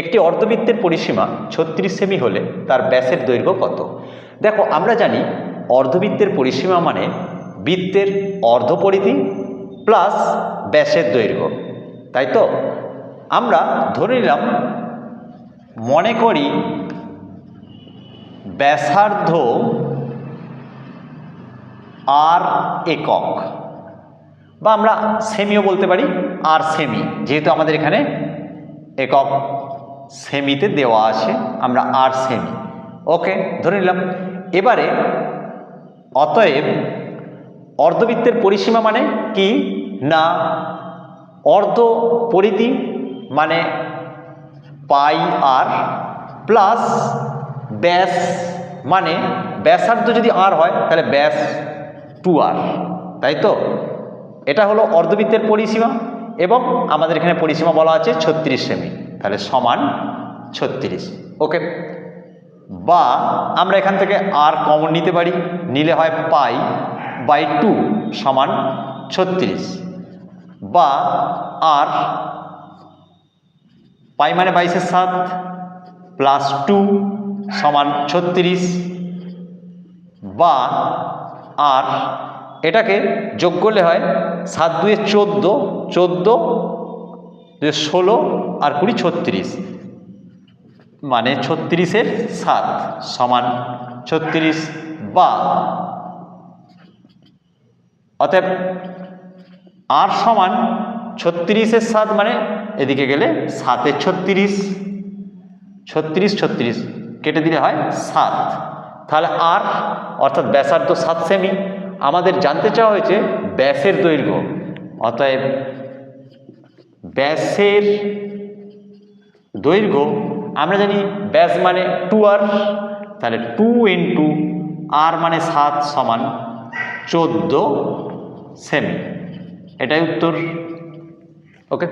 একটি অর্ধবৃত্তের পরিসীমা ছত্রিশ সেমি হলে তার ব্যাসের দৈর্ঘ্য কত? দেখো, আমরা জানি অর্ধবৃত্তের পরিসীমা মানে বৃত্তের অর্ধপরিধি প্লাস ব্যাসের দৈর্ঘ্য, তাই তো? আমরা ধরে নিলাম, মনে করি ব্যাসার্ধ আর একক, বা আমরা সেমিও বলতে পারি আর সেমি, যেহেতু আমাদের এখানে একক সেমিতে দেওয়া আছে, আমরা আর সেমি। ওকে, ধরে নিলাম। এবারে অতএব অর্ধবৃত্তের পরিসীমা মানে কি? না, অর্ধ পরিধি মানে পাই আর প্লাস ব্যাস মানে ব্যাসার্ধ যদি আর হয়, তাহলে ব্যাস টু আর, তাই তো? এটা হলো অর্ধবৃত্তের পরিসীমা এবং আমাদের এখানে পরিসীমা বলা আছে ছত্রিশ সেমি। তাহলে সমান ছত্রিশ। ওকে? বা আমরা এখান থেকে আর কমন নিতে পারি, নিলে হয় পাই বাই টু সমান ছত্রিশ। বা আর পাই মানে বাইশের সাত প্লাস টু সমান ছত্রিশ। বা আর এটাকে যোগ করলে হয় সাত দুয়ে চোদ্দ চোদ্দ দুয়ে ষোলো আর কুড়ি ছত্রিশ। মানে ছত্রিশের সাত সমান ছত্রিশ বা। অতএব আর সমান ছত্রিশের সাত মানে এদিকে গেলে সাতের ছত্রিশ ছত্রিশ ছত্রিশ কেটে দিলে হয় সাত। তাহলে আর অর্থাৎ ব্যাসার্ধ সাত সেমি। আমাদের জানতে চাওয়া হয়েছে ব্যাসের দৈর্ঘ্য। অতএব ব্যাসের দৈর্ঘ্য, আমরা জানি ব্যাস মানে টু আর তাহলে টু ইন্টু আর মানে সাত সমান চোদ্দ সেমি। এটাই উত্তর। ওকে